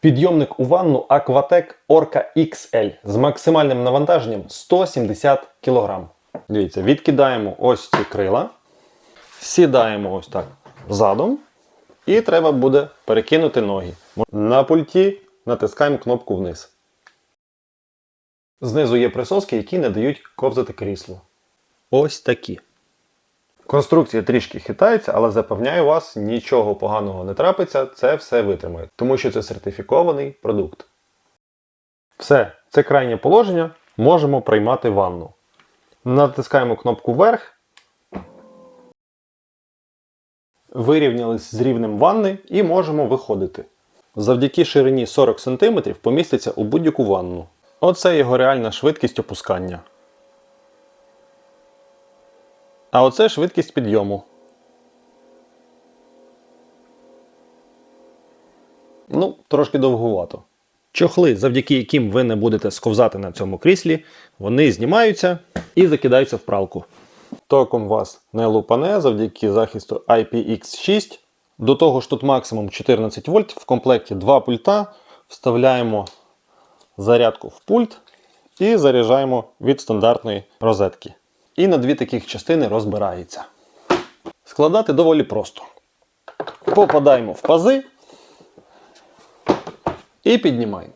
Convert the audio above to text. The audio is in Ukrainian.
Підйомник у ванну Aquatec Orca XL з максимальним навантаженням 170 кг. Дивіться, відкидаємо ось ці крила, сідаємо ось так задом, і треба буде перекинути ноги. На пульті натискаємо кнопку вниз. Знизу є присоски, які не дають ковзати кріслу. Ось такі. Конструкція трішки хитається, але запевняю вас, нічого поганого не трапиться, це все витримає, тому що це сертифікований продукт. Все, це крайнє положення. Можемо приймати ванну. Натискаємо кнопку вверх. Вирівнялись з рівнем ванни і можемо виходити. Завдяки ширині 40 см поміститься у будь-яку ванну. Оце його реальна швидкість опускання. А оце швидкість підйому. Ну, трошки довгувато. Чохли, завдяки яким ви не будете сковзати на цьому кріслі, вони знімаються і закидаються в пралку. Током вас не лупане завдяки захисту IPX6. До того ж тут максимум 14 вольт, в комплекті два пульта. Вставляємо зарядку в пульт і заряджаємо від стандартної розетки. І на дві таких частини розбирається. Складати доволі просто. Попадаємо в пази і піднімаємо.